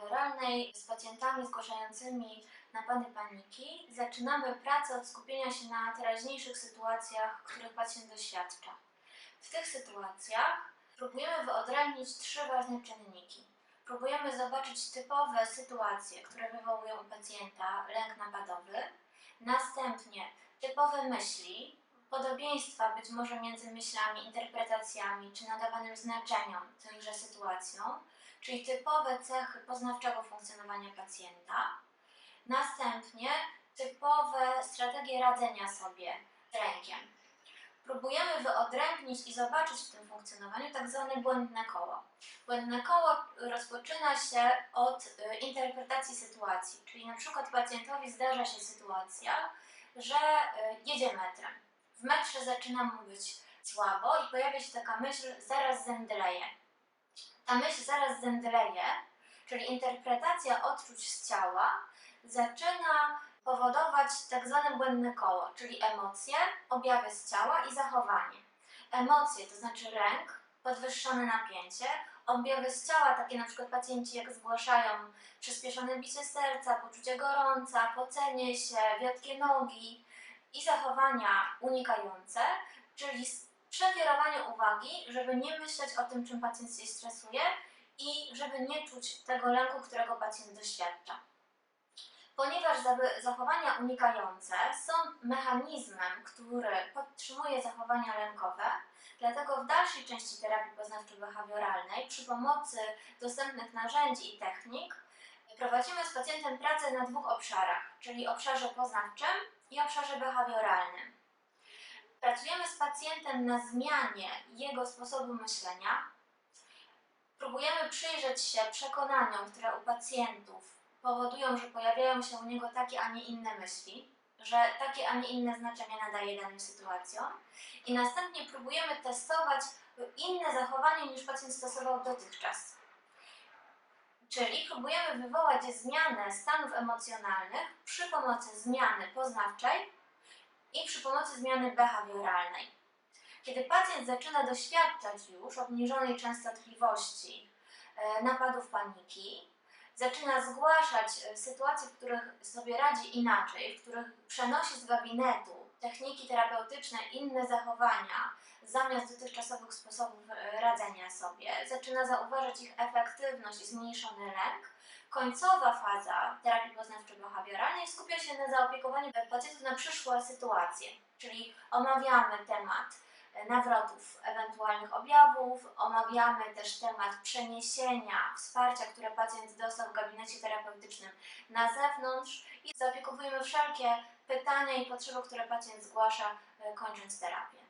behawioralnej z pacjentami zgłaszającymi napady paniki zaczynamy pracę od skupienia się na teraźniejszych sytuacjach, których pacjent doświadcza. W tych sytuacjach próbujemy wyodrębnić trzy ważne czynniki. Próbujemy zobaczyć typowe sytuacje, które wywołują u pacjenta lęk napadowy, następnie typowe myśli, podobieństwa być może między myślami, interpretacjami czy nadawanym znaczeniom tymże sytuacjom, czyli typowe cechy poznawczego funkcjonowania pacjenta, następnie typowe strategie radzenia sobie z lękiem. Próbujemy wyodrębnić i zobaczyć w tym funkcjonowaniu tak zwane błędne koło. Błędne koło rozpoczyna się od y, interpretacji sytuacji, czyli na przykład pacjentowi zdarza się sytuacja, że y, jedzie metrem. W metrze zaczyna mu być słabo i pojawia się taka myśl, zaraz zemdleje. Ta myśl zaraz zemdleje, czyli interpretacja odczuć z ciała, zaczyna powodować tak zwane błędne koło, czyli emocje, objawy z ciała i zachowanie. Emocje to znaczy lęk, podwyższone napięcie, objawy z ciała, takie na przykład pacjenci jak zgłaszają przyspieszone bicie serca, poczucie gorąca, pocenie się, wiotkie nogi i zachowania unikające, czyli przekierowanie uwagi, żeby nie myśleć o tym, czym pacjent się stresuje i żeby nie czuć tego lęku, którego pacjent doświadcza. Ponieważ zachowania unikające są mechanizmem, który podtrzymuje zachowania lękowe, dlatego w dalszej części terapii poznawczo-behawioralnej przy pomocy dostępnych narzędzi i technik prowadzimy z pacjentem pracę na dwóch obszarach, czyli obszarze poznawczym i obszarze behawioralnym. Pracujemy z pacjentem na zmianie jego sposobu myślenia. Próbujemy przyjrzeć się przekonaniom, które u pacjentów powodują, że pojawiają się u niego takie, a nie inne myśli, że takie, a nie inne znaczenie nadaje danym sytuacjom i następnie próbujemy testować inne zachowanie niż pacjent stosował dotychczas. Czyli próbujemy wywołać zmianę stanów emocjonalnych przy pomocy zmiany poznawczej przy pomocy zmiany behawioralnej. Kiedy pacjent zaczyna doświadczać już obniżonej częstotliwości e, napadów paniki, zaczyna zgłaszać e, sytuacje, w których sobie radzi inaczej, w których przenosi z gabinetu techniki terapeutyczne, inne zachowania zamiast dotychczasowych sposobów e, radzenia sobie, zaczyna zauważać ich efektywność i zmniejszony lęk. Końcowa faza terapii poznawczo-behawioralnej skupia się na zaopiekowaniu pacjentów na przyszłe sytuacje, czyli omawiamy temat e, nawrotów ewentualnych objawów, omawiamy też temat przeniesienia wsparcia, które pacjent dostał w gabinecie terapeutycznym na zewnątrz i zaopiekowujemy wszelkie pytania i potrzeby, które pacjent zgłasza, e, kończąc terapię.